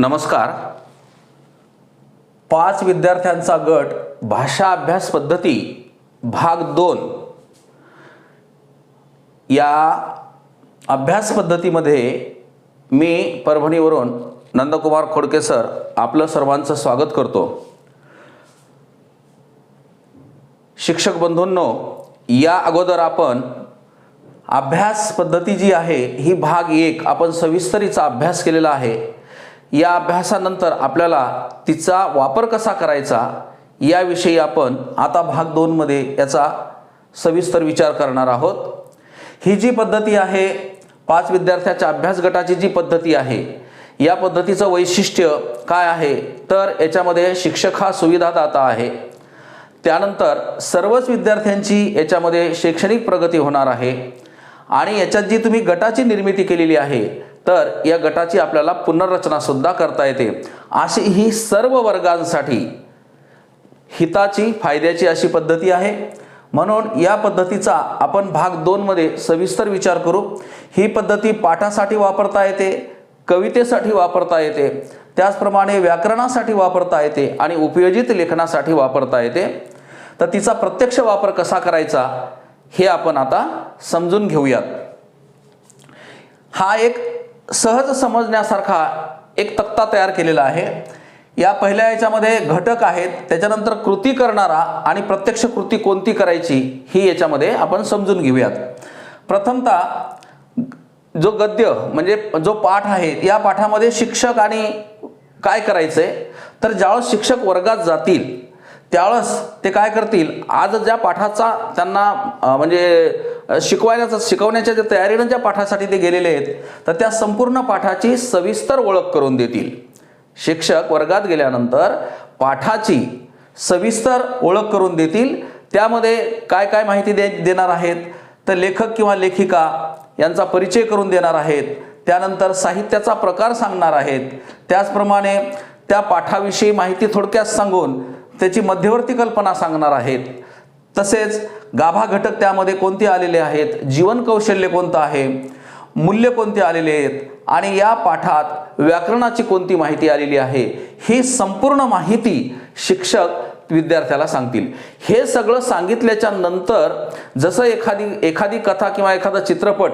नमस्कार. पाच विद्यार्थ्यांचा गट भाषा अभ्यास पद्धती भाग दोन. या अभ्यास पद्धतीमध्ये मी परभणीवरून नंदकुमार खोडके सर आपलं सर्वांचं स्वागत करतो. शिक्षक बंधूंनो या अगोदर आपण अभ्यास पद्धती जी आहे ही भाग एक आपण सविस्तरीचा अभ्यास केलेला आहे. या अभ्यासानंतर आपल्याला तिचा वापर कसा करायचा याविषयी आपण आता भाग दोनमध्ये याचा सविस्तर विचार करणार आहोत. ही जी पद्धती आहे पाच विद्यार्थ्याच्या अभ्यास गटाची जी पद्धती आहे या पद्धतीचं वैशिष्ट्य काय आहे तर याच्यामध्ये शिक्षक हा सुविधादाता आहे. त्यानंतर सर्वच विद्यार्थ्यांची याच्यामध्ये शैक्षणिक प्रगती होणार आहे. आणि याच्यात जी तुम्ही गटाची निर्मिती केलेली आहे तर या गटाची आपल्याला पुनर्रचना सुद्धा करता येते. अशी ही सर्व वर्गांसाठी हिताची फायद्याची अशी पद्धती आहे. म्हणून या पद्धतीचा आपण भाग दोनमध्ये सविस्तर विचार करू. ही पद्धती पाठासाठी वापरता येते कवितेसाठी वापरता येते त्याचप्रमाणे व्याकरणासाठी वापरता येते आणि उपयोजित लेखनासाठी वापरता येते. तर तिचा प्रत्यक्ष वापर कसा करायचा हे आपण आता समजून घेऊयात. हा एक सहज समजण्यासारखा एक तक्ता तयार केलेला आहे. या पहिल्या याच्यामध्ये घटक आहेत त्याच्यानंतर कृती करणारा आणि प्रत्यक्ष कृती कोणती करायची ही याच्यामध्ये आपण समजून घेऊयात. प्रथमतः जो गद्य म्हणजे जो पाठ आहे या पाठामध्ये शिक्षक आणि काय करायचं आहे तर ज्यावेळेस शिक्षक वर्गात जातील त्यावेळेस ते काय करतील? आज ज्या पाठाचा त्यांना म्हणजे शिकवायला शिकवण्याच्या ज्या तयारीनं ज्या पाठासाठी ते गेलेले आहेत तर त्या संपूर्ण पाठाची सविस्तर ओळख करून देतील. शिक्षक वर्गात गेल्यानंतर पाठाची सविस्तर ओळख करून देतील. त्यामध्ये काय काय माहिती दे देणार आहेत? तर लेखक किंवा लेखिका यांचा परिचय करून देणार आहेत. त्यानंतर साहित्याचा प्रकार सांगणार आहेत. त्याचप्रमाणे त्या पाठाविषयी माहिती थोडक्यात सांगून त्याची मध्यवर्ती कल्पना सांगणार आहेत. तसेच गाभा घटक त्यामध्ये कोणते आलेले आहेत? जीवन कौशल्य कोणतं आहे? मूल्य कोणते आलेले आहेत? आणि या पाठात व्याकरणाची कोणती माहिती आलेली आहे? ही संपूर्ण माहिती शिक्षक विद्यार्थ्याला सांगतील. हे सगळं सांगितल्याच्या नंतर जसं एखादी एखादी कथा किंवा एखादा चित्रपट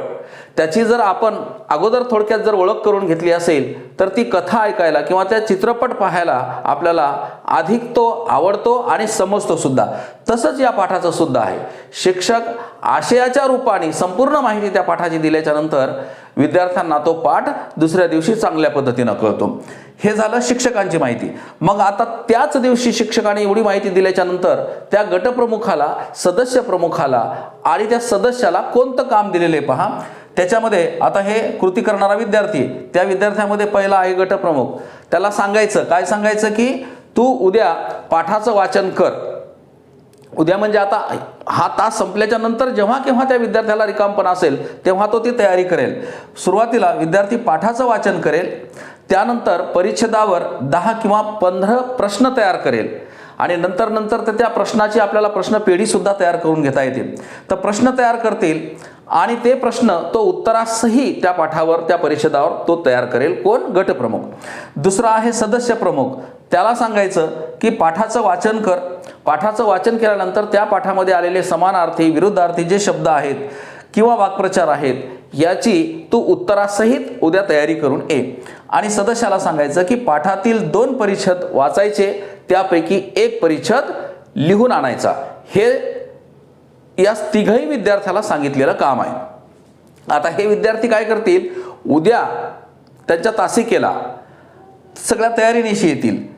त्याची जर आपण अगोदर थोडक्यात जर ओळख करून घेतली असेल तर ती कथा ऐकायला किंवा त्या चित्रपट पाहायला आपल्याला अधिक तो आवडतो आणि समजतो सुद्धा. तसंच या पाठाचं सुद्धा आहे. शिक्षक आशयाच्या रूपाने संपूर्ण माहिती त्या पाठाची दिल्याच्या नंतर विद्यार्थ्यांना तो पाठ दुसऱ्या दिवशी चांगल्या पद्धतीनं कळतो. हे झालं शिक्षकांची माहिती. मग आता त्याच दिवशी शिक्षकाने एवढी माहिती दिल्याच्या नंतर त्या गटप्रमुखाला सदस्य प्रमुखाला आणि त्या सदस्याला कोणतं काम दिलेलं आहे पहा? त्याच्यामध्ये आता हे कृती करणारा विद्यार्थी त्या विद्यार्थ्यामध्ये पहिला आहे गटप्रमुख त्याला सांगायचं काय सांगायचं की तू उद्या पाठाचं वाचन कर. उद्या म्हणजे आता हा तास संपल्याच्या नंतर जेव्हा केव्हा त्या विद्यार्थ्याला रिकामपणा असेल तेव्हा तो ती तयारी करेल. सुरुवातीला विद्यार्थी पाठाचं वाचन करेल त्यानंतर परिच्छेदावर दहा किंवा पंधरा प्रश्न तयार करेल. आणि नंतर नंतर तर त्या प्रश्नाची आपल्याला प्रश्न पेढीसुद्धा तयार करून घेता येते तर प्रश्न तयार करतील आणि ते प्रश्न तो उत्तरासही त्या पाठावर त्या परिषदावर तो तयार करेल. कोण? गटप्रमुख दुसरा आहे सदस्य प्रमुख. त्याला सांगायचं की पाठाचं वाचन कर. पाठाचं वाचन केल्यानंतर त्या पाठामध्ये आलेले समानार्थी विरुद्धार्थी जे शब्द आहेत किंवा वाक्प्रचार आहेत याची तू उत्तरासहित उद्या तयारी करून ये. आणि सदस्याला सांगायचं की पाठातील दोन परिच्छद वाचायचे त्यापैकी एक परिच्छद लिहून आणायचा. हे या तिघही विद्यार्थ्याला सांगितलेलं काम आहे. आता हे विद्यार्थी काय करतील? उद्या त्यांच्या तासिकेला सगळ्या तयारीनिशी येतील.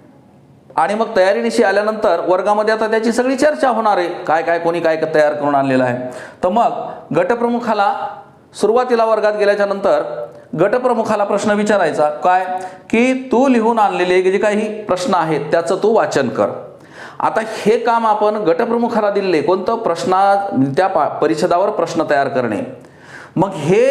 आणि मग तयारीनिशी आल्यानंतर वर्गामध्ये आता त्याची सगळी चर्चा होणार आहे. काय काय कोणी काय तयार करून आणलेलं आहे. तर मग गटप्रमुखाला सुरुवातीला वर्गात गेल्याच्यानंतर गटप्रमुखाला प्रश्न विचारायचा. काय? की तू लिहून आणलेले जे काही प्रश्न आहेत त्याचं तू वाचन कर. आता हे काम आपण गटप्रमुखाला दिलेले. कोणतं? प्रश्ना त्या पा परिषदावर प्रश्न तयार करणे. मग हे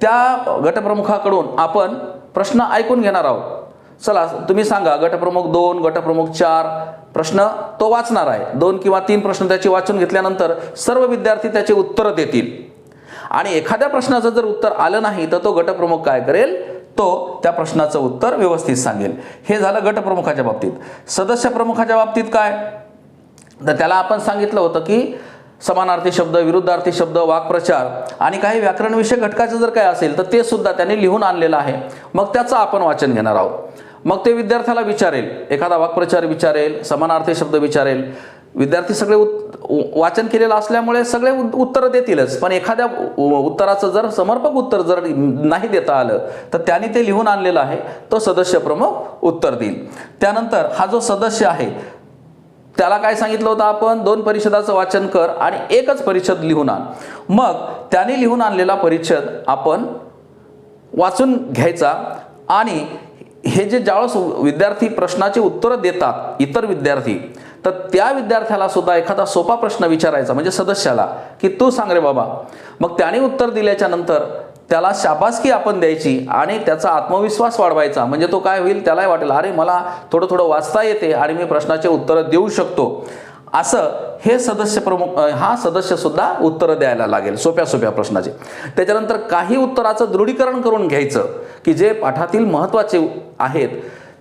त्या गटप्रमुखाकडून आपण प्रश्न ऐकून घेणार आहोत. चला तुम्ही सांगा गटप्रमुख दोन गटप्रमुख चार प्रश्न तो वाचणार आहे. दोन किंवा तीन प्रश्न त्याची वाचून घेतल्यानंतर सर्व विद्यार्थी त्याचे उत्तरं देतील. आणि एखाद्या प्रश्नाचं जर उत्तर आलं नाही तर तो गटप्रमुख काय करेल? तो त्या प्रश्नाचं उत्तर व्यवस्थित सांगेल. हे झालं गटप्रमुखाच्या बाबतीत. सदस्य प्रमुखाच्या बाबतीत काय? तर त्याला आपण सांगितलं होतं की समानार्थी शब्द विरुद्धार्थी शब्द वाक्प्रचार आणि काही व्याकरणविषयक घटकाचं जर काय असेल तर ते सुद्धा त्यांनी लिहून आणलेलं आहे. मग त्याचं आपण वाचन घेणार आहोत. मग ते विद्यार्थ्याला विचारेल. एखादा वाक्प्रचार विचारेल समानार्थी शब्द विचारेल. विद्यार्थी सगळे उत वाचन केलेलं असल्यामुळे सगळे उत्तरं देतीलच. पण एखाद्या उत्तराचं जर समर्पक उत्तर जर नाही देता आलं तर त्याने ते लिहून आणलेलं आहे तो सदस्य प्रमुख उत्तर देईल. त्यानंतर हा जो सदस्य आहे त्याला काय सांगितलं होतं आपण? दोन परिषदाचं वाचन कर आणि एकच परिषद लिहून आण. मग त्याने लिहून आणलेला परिच्छद आपण वाचून घ्यायचा आणि हे जे ज्यावेळेस विद्यार्थी प्रश्नाचे उत्तरं देतात इतर विद्यार्थी तर त्या विद्यार्थ्याला सुद्धा एखादा सोपा प्रश्न विचारायचा म्हणजे सदस्याला की तू सांग रे बाबा. मग त्याने उत्तर दिल्याच्या नंतर त्याला शाबासकी आपण द्यायची आणि त्याचा आत्मविश्वास वाढवायचा. म्हणजे तो काय होईल? त्यालाही वाटेल अरे मला थोडं थोडं वाचता येते आणि मी प्रश्नाचे उत्तरं देऊ शकतो. असं हे सदस्य प्रमुख हा सदस्य सुद्धा उत्तरं द्यायला लागेल सोप्या सोप्या प्रश्नाचे. त्याच्यानंतर काही उत्तराचं दृढीकरण करून घ्यायचं की जे पाठातील महत्त्वाचे आहेत.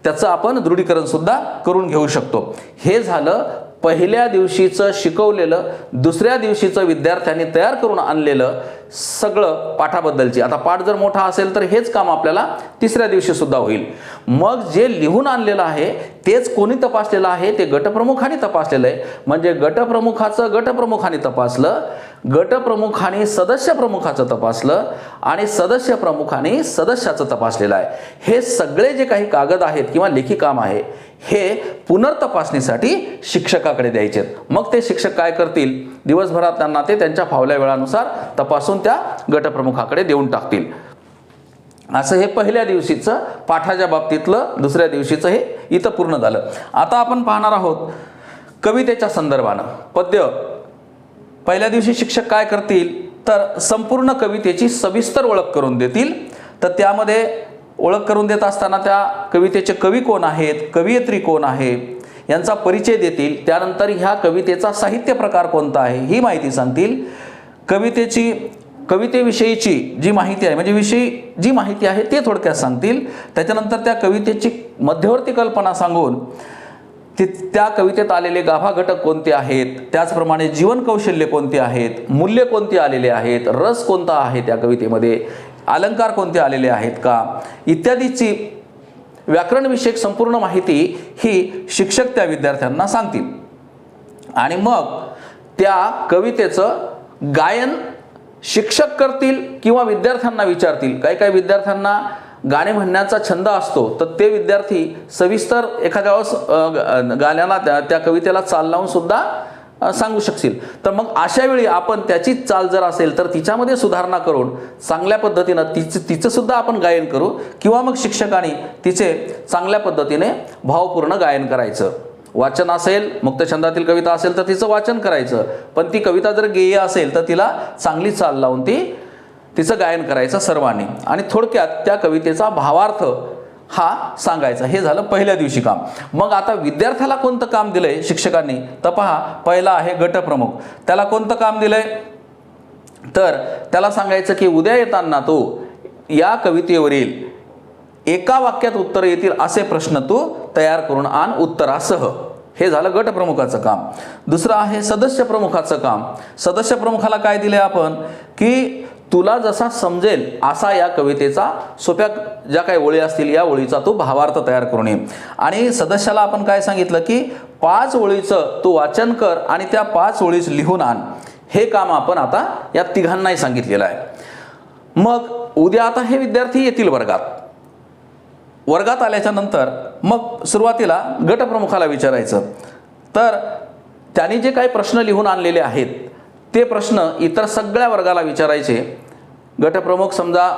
त्याचं आपण दृढीकरण सुद्धा करून घेऊ शकतो. हे झालं पहिल्या दिवशीचं शिकवलेलं दुसऱ्या दिवशीचं विद्यार्थ्यांनी तयार करून आणलेलं सगळं पाठाबद्दलची. आता पाठ जर मोठा असेल तर हेच काम आपल्याला तिसऱ्या दिवशी सुद्धा होईल. मग जे लिहून आणलेलं आहे तेच कोणी तपासलेलं आहे? ते गटप्रमुखाने तपासलेलं आहे. म्हणजे गटप्रमुखाचं गटप्रमुखाने तपासलं गटप्रमुखाने सदस्य प्रमुखाचं तपासलं आणि सदस्य प्रमुखाने सदस्याचं तपासलेलं आहे. हे सगळे जे काही कागद आहेत किंवा लेखी काम आहे हे पुनर्तपासणीसाठी शिक्षकाकडे द्यायचे. मग ते शिक्षक काय करतील? दिवसभरात त्यांना ते त्यांच्या फावल्या वेळानुसार तपासून त्या गटप्रमुखाकडे देऊन टाकतील. असं हे पहिल्या दिवशीचं पाठाच्या बाबतीतलं दुसऱ्या दिवशीचं हे इथं पूर्ण झालं. आता आपण पाहणार आहोत कवितेच्या संदर्भानं. पद्य. पहिल्या दिवशी शिक्षक काय करतील? तर संपूर्ण कवितेची सविस्तर ओळख करून देतील. तर त्यामध्ये ओळख करून देत असताना त्या कवितेचे कवी कोण आहेत कवयित्री कोण आहे यांचा परिचय देतील. त्यानंतर ह्या कवितेचा साहित्य प्रकार कोणता आहे ही माहिती सांगतील. कवितेची कवितेविषयीची जी माहिती आहे म्हणजे विषयी जी माहिती आहे ते थोडक्यात सांगतील. त्याच्यानंतर त्या कवितेची मध्यवर्ती कल्पना सांगून ती त्या कवितेत आलेले गाभा घटक कोणते आहेत त्याचप्रमाणे जीवन कौशल्य कोणते आहेत मूल्य कोणते आलेले आहेत रस कोणता आहे त्या कवितेमध्ये अलंकार कोणते आलेले आहेत का? इत्यादीची व्याकरणविषयक संपूर्ण माहिती ही शिक्षक त्या विद्यार्थ्यांना सांगतील. आणि मग त्या कवितेचं गायन शिक्षक करतील किंवा विद्यार्थ्यांना विचारतील. काही काही विद्यार्थ्यांना गाणे म्हणण्याचा छंद असतो तर ते विद्यार्थी सविस्तर एखाद्या वेळेस गाण्याला त्या त्या कवितेला चाल लावून सुद्धा सांगू शकशील. तर मग अशा वेळी आपण त्याचीच चाल जर असेल तर तिच्यामध्ये सुधारणा करून चांगल्या पद्धतीनं तिचं तिचं सुद्धा आपण गायन करू किंवा मग शिक्षकाने तिचे चांगल्या पद्धतीने भावपूर्ण गायन करायचं. वाचन असेल मुक्त छंदातील कविता असेल तर तिचं वाचन करायचं. पण ती कविता जर गेय असेल तर तिला चांगली चाल लावून ती तिचं गायन करायचं सर्वांनी. आणि थोडक्यात त्या कवितेचा भावार्थ हा सांगायचा. हे झालं पहिल्या दिवशी काम. मग आता विद्यार्थ्याला कोणतं काम दिलंय शिक्षकांनी? तर पहा पहिला आहे गटप्रमुख. त्याला कोणतं काम दिलंय? तर त्याला सांगायचं की उद्या येताना तू या कवितेवरील एका वाक्यात उत्तर येतील असे प्रश्न तू तयार करून आण उत्तरासह. हे झालं गटप्रमुखाचं काम. दुसरं आहे सदस्य प्रमुखाचं काम. सदस्य प्रमुखाला काय दिले आपण? की तुला जसा समजेल असा या कवितेचा सोप्या ज्या काही ओळी असतील या ओळीचा तू भावार्थ तयार करून ये. आणि सदस्याला आपण काय सांगितलं की पाच ओळीचं तू वाचन कर आणि त्या पाच ओळीच लिहून आण. हे काम आपण आता या तिघांनाही सांगितलेलं आहे. मग उद्या आता हे विद्यार्थी येतील वर्गात. वर्गात आल्याच्यानंतर मग सुरुवातीला गटप्रमुखाला विचारायचं. तर त्यांनी जे काही प्रश्न लिहून आणलेले आहेत ते प्रश्न इतर सगळ्या वर्गाला विचारायचे. गटप्रमुख समजा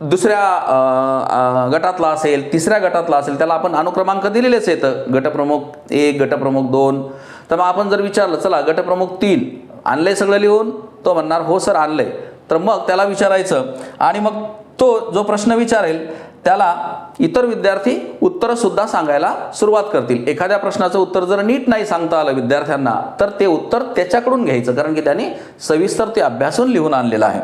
दुसऱ्या गटातला असेल तिसऱ्या गटातला असेल त्याला आपण अनुक्रमांक दिलेलेच आहेत. गटप्रमुख एक गटप्रमुख दोन. तर मग आपण जर विचारलं चला गटप्रमुख तीन आणलंय सगळं लिहून? तो म्हणणार हो सर आणलंय. तर मग त्याला विचारायचं आणि मग तो जो प्रश्न विचारेल त्याला इतर विद्यार्थी उत्तरंसुद्धा सांगायला सुरुवात करतील. एखाद्या प्रश्नाचं उत्तर जर नीट नाही सांगता आलं विद्यार्थ्यांना तर ते उत्तर त्याच्याकडून घ्यायचं कारण की त्यांनी सविस्तर ते अभ्यासून लिहून आणलेलं आहे.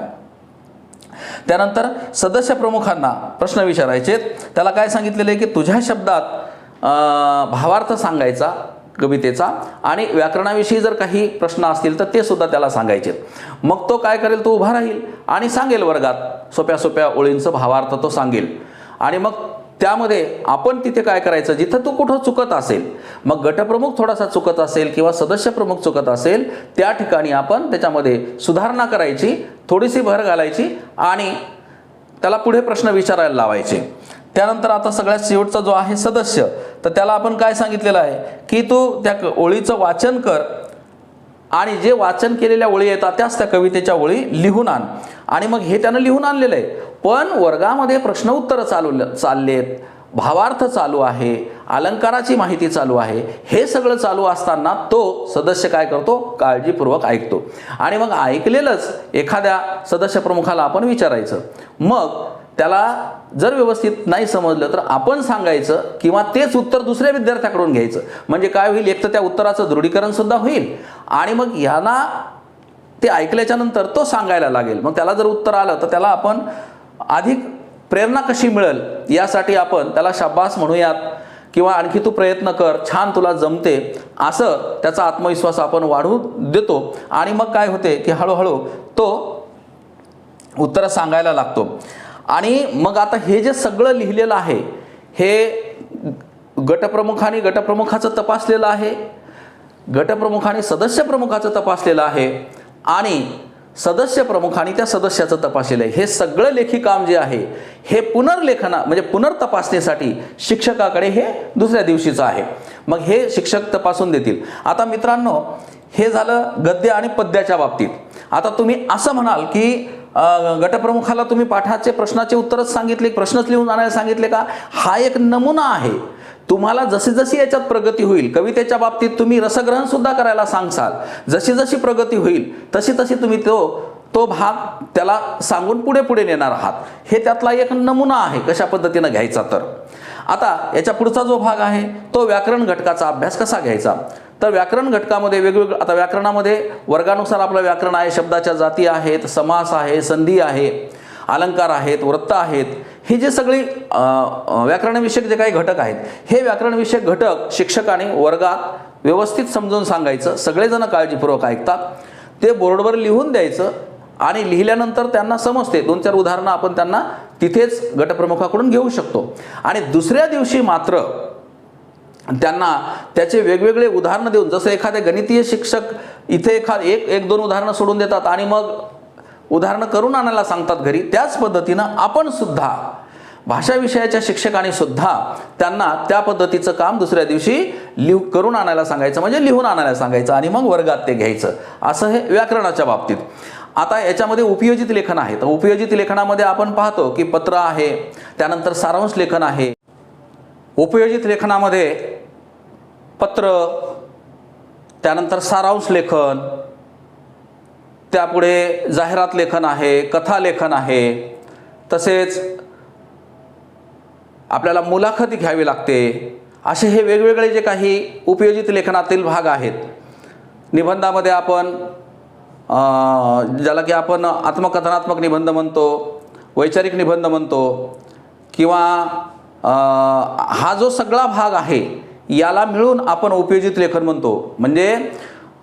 त्यानंतर सदस्य प्रमुखांना प्रश्न विचारायचे त्याला काय सांगितलेलं आहे की तुझ्या शब्दात भावार्थ सांगायचा कवितेचा आणि व्याकरणाविषयी जर काही प्रश्न असतील तर ते सुद्धा त्याला सांगायचे मग तो काय करेल? तो उभा राहील आणि सांगेल वर्गात. सोप्या सोप्या ओळींचं भावार्थ तो सांगेल. आणि मग त्यामध्ये आपण तिथे काय करायचं? जिथं तू कुठं चुकत असेल मग गटप्रमुख थोडासा चुकत असेल किंवा सदस्य प्रमुख चुकत असेल त्या ठिकाणी आपण त्याच्यामध्ये सुधारणा करायची थोडीशी भर घालायची आणि त्याला पुढे प्रश्न विचारायला लावायचे. त्यानंतर आता सगळ्यात शेवटचा जो आहे सदस्य तर त्याला आपण काय सांगितलेलं आहे? की तू त्या क- ओळीचं वाचन कर आणि जे वाचन केलेल्या ओळी येतात त्याच त्या कवितेच्या ओळी लिहून आण. आणि मग हे त्यानं लिहून आणलेलं आहे. पण वर्गामध्ये प्रश्न उत्तरं चालू चाललेत. भावार्थ चालू आहे अलंकाराची माहिती चालू आहे. हे सगळं चालू असताना तो सदस्य काय करतो? काळजीपूर्वक ऐकतो. आणि मग ऐकलेलंच एखाद्या सदस्य प्रमुखाला आपण विचारायचं. मग त्याला जर व्यवस्थित नाही समजलं तर आपण सांगायचं किंवा तेच उत्तर दुसऱ्या विद्यार्थ्याकडून घ्यायचं. म्हणजे काय होईल? एक तर त्या उत्तराचं दृढीकरण सुद्धा होईल. आणि मग ह्याला ते ऐकल्याच्यानंतर तो सांगायला लागेल. मग त्याला जर उत्तर आलं तर त्याला आपण अधिक प्रेरणा कशी मिळेल यासाठी आपण त्याला शाबास म्हणूयात किंवा आणखी तू प्रयत्न कर छान तुला जमते असं त्याचा आत्मविश्वास आपण वाढू देतो. आणि मग काय होते की हळूहळू तो उत्तरं सांगायला लागतो. आणि मग आता हे जे सगळं लिहिलेलं आहे हे गटप्रमुखाने गटप्रमुखाचं तपासलेलं आहे गटप्रमुखाने सदस्य प्रमुखाचं तपासलेलं आहे आणि सदस्य प्रमुख आणि त्या सदस्याचं तपासलेलं आहे. हे सगळं लेखी काम जे आहे हे पुनर्लेखना म्हणजे पुनर्तपासणीसाठी शिक्षकाकडे हे दुसऱ्या दिवशीचं आहे. मग हे शिक्षक तपासून देतील. आता मित्रांनो हे झालं गद्य आणि पद्याच्या बाबतीत. आता तुम्ही असं म्हणाल की गटप्रमुखाला तुम्ही पाठाचे प्रश्नाचे उत्तरच सांगितले प्रश्नच लिहून आणायला सांगितले का? हा एक नमुना आहे. तुम्हाला जशी जशी याच्यात प्रगती होईल कवितेच्या बाबतीत तुम्ही रसग्रहण सुद्धा करायला सांगसाल. जशी जशी प्रगती होईल तशी तशी तुम्ही तो तो भाग त्याला सांगून पुढे पुढे नेणार आहात. हे त्यातला एक नमुना आहे कशा पद्धतीनं घ्यायचा तर. आता याच्या पुढचा जो भाग आहे तो व्याकरण घटकाचा अभ्यास कसा घ्यायचा? तर व्याकरण घटकामध्ये वेगवेगळं आता व्याकरणामध्ये वर्गानुसार आपलं व्याकरण आहे शब्दाच्या जाती आहेत समास आहे संधी आहे. अलंकार आहेत वृत्त आहेत हे जे सगळी व्याकरणविषयक जे काही घटक आहेत हे व्याकरणविषयक घटक शिक्षकाने वर्गात व्यवस्थित समजून सांगायचं सगळेजण काळजीपूर्वक ऐकतात ते बोर्डवर लिहून द्यायचं आणि लिहिल्यानंतर त्यांना समजते. दोन चार उदाहरणं आपण त्यांना तिथेच गटप्रमुखाकडून घेऊ शकतो. आणि दुसऱ्या दिवशी मात्र त्यांना त्याचे वेगवेगळे उदाहरणं देऊन जसं एखादे गणितीय शिक्षक इथे एखा एक एक दोन उदाहरणं सोडून देतात आणि मग उदाहरणं करून आणायला सांगतात घरी. त्याच पद्धतीनं आपण सुद्धा भाषा विषयाच्या शिक्षकाने सुद्धा त्यांना त्या पद्धतीचं काम दुसऱ्या दिवशी लिहू करून आणायला सांगायचं म्हणजे लिहून आणायला सांगायचं आणि मग वर्गात ते घ्यायचं. असं हे व्याकरणाच्या बाबतीत. आता याच्यामध्ये उपयोजित लेखन आहे. तर उपयोजित लेखनामध्ये आपण पाहतो की पत्र आहे त्यानंतर सारांश लेखन आहे. उपयोजित लेखनामध्ये पत्र त्यानंतर सारांश लेखन त्यापुढे जाहिरात लेखन आहे कथा लेखन आहे. तसेच आपल्याला मुलाखती घ्यावी लागते. असे हे वेगवेगळे जे काही उपयोजित लेखनातील भाग आहेत. निबंधामध्ये आपण ज्याला की आपण आत्मकथनात्मक निबंध म्हणतो वैचारिक निबंध म्हणतो किंवा हा जो सगळा भाग आहे याला मिळून आपण उपयोजित लेखन म्हणतो. म्हणजे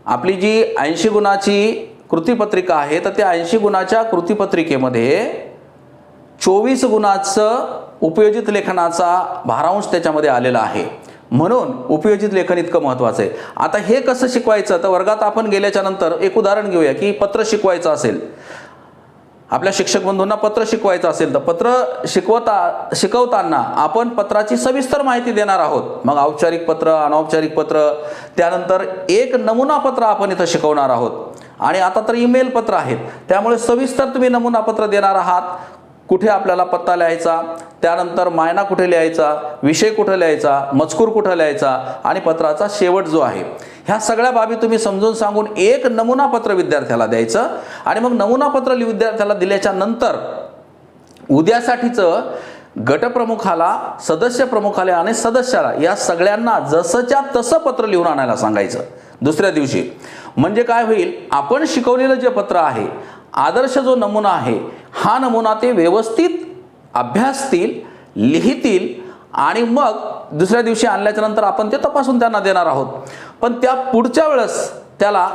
आपली जी ऐंशी गुणाची कृतीपत्रिका आहे तर त्या ऐंशी गुणाच्या कृतीपत्रिकेमध्ये चोवीस गुणाचं उपयोजित लेखनाचा भारांश त्याच्यामध्ये आलेला आहे. म्हणून उपयोजित लेखन इतकं महत्त्वाचं आहे. आता हे कसं शिकवायचं? तर वर्गात आपण गेल्याच्यानंतर एक उदाहरण घेऊया की पत्र शिकवायचं असेल. आपल्या शिक्षक बंधूंना पत्र शिकवायचं असेल तर पत्र शिकवता शिकवताना आपण पत्राची सविस्तर माहिती देणार आहोत. मग औपचारिक पत्र अनौपचारिक पत्र त्यानंतर एक नमुना पत्र आपण इथं शिकवणार आहोत. आणि आता तर ईमेल पत्र आहेत. त्यामुळे सविस्तर तुम्ही नमुना पत्र देणार आहात. कुठे आपल्याला पत्ता लिहायचा? त्यानंतर मायना कुठे लिहायचा? विषय कुठे लिहायचा? मजकूर कुठं लिहायचा? आणि पत्राचा शेवट जो आहे. ह्या सगळ्या बाबी तुम्ही समजून सांगून एक नमुना पत्र विद्यार्थ्याला द्यायचं. आणि मग नमुना पत्र लि- विद्यार्थ्याला दिल्याच्या नंतर उद्यासाठीचं गटप्रमुखाला सदस्य प्रमुखाला आणि सदस्याला या सगळ्यांना जसंच्या तसं पत्र लिहून आणायला सांगायचं. दुसऱ्या दिवशी. म्हणजे काय होईल? आपण शिकवलेलं जे पत्र आहे आदर्श जो नमुना आहे हा नमुना ते व्यवस्थित अभ्यासतील लिहितील आणि मग दुसऱ्या दिवशी आणल्याच्या नंतर आपण ते तपासून त्यांना देणार आहोत. पण त्या पुढच्या वेळेस त्याला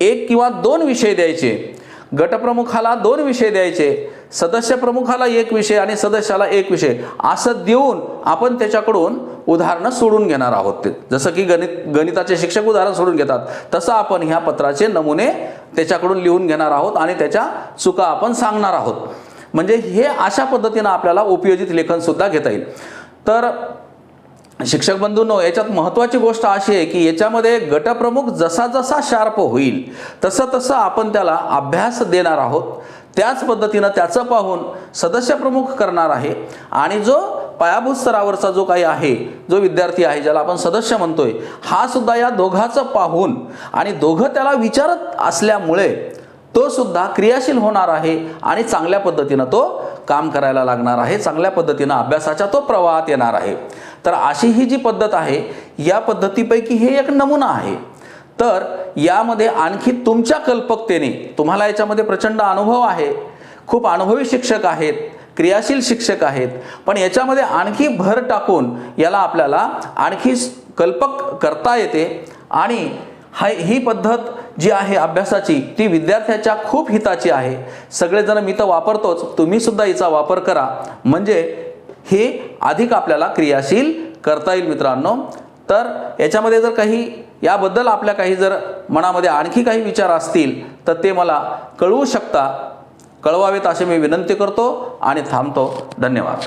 एक किंवा दोन विषय द्यायचे. गटप्रमुखाला दोन विषय द्यायचे सदस्य प्रमुखाला एक विषय आणि सदस्याला एक विषय. असं देऊन आपण त्याच्याकडून उदाहरणं सोडून घेणार आहोत ते. जसं की गणित गणिताचे शिक्षक उदाहरण सोडून घेतात. तसं आपण ह्या पत्राचे नमुने त्याच्याकडून लिहून घेणार आहोत आणि त्याच्या चुका आपण सांगणार आहोत. म्हणजे हे अशा पद्धतीनं आपल्याला उपयोजित लेखनसुद्धा घेता येईल. तर शिक्षक बंधूंनो याच्यात महत्त्वाची गोष्ट अशी आहे की याच्यामध्ये गटप्रमुख जसा जसा शार्प होईल तसं तसं आपण त्याला अभ्यास देणार आहोत. त्याच पद्धतीनं त्याचं पाहून सदस्य प्रमुख करणार आहे आणि जो पायाभूत स्तरावरचा जो काही आहे जो विद्यार्थी आहे ज्याला आपण सदस्य म्हणतोय हा सुद्धा या दोघाचं पाहून आणि दोघं त्याला विचारत असल्यामुळे तो सुद्धा क्रियाशील होणार आहे आणि चांगल्या पद्धतीनं तो काम करायला लागणार आहे चांगल्या पद्धतीनं अभ्यासाच्या तो प्रवाहात येणार आहे. तर अशी ही जी पद्धत आहे या पद्धतीपैकी हे एक नमुना आहे. तर यामध्ये आणखी तुमच्या कल्पकतेने तुम्हाला याच्यामध्ये प्रचंड अनुभव आहे. खूप अनुभवी शिक्षक आहेत. क्रियाशील शिक्षक आहेत. पण याच्यामध्ये आणखी भर टाकून याला आपल्याला आणखी कल्पक करता येते आणि हा ही पद्धत जी आहे अभ्यासाची ती विद्यार्थ्याच्या खूप हिताची आहे. सगळेजण मी तर वापरतोच तुम्ही सुद्धा हिचा वापर करा. म्हणजे हे अधिक आपल्याला क्रियाशील करता येईल मित्रांनो. तर याच्यामध्ये जर काही याबद्दल आपल्या काही जर मनामध्ये आणखी काही विचार असतील तर ते मला कळवू शकता. कळवावेत असे मी विनंती करतो आणि थांबतो. धन्यवाद.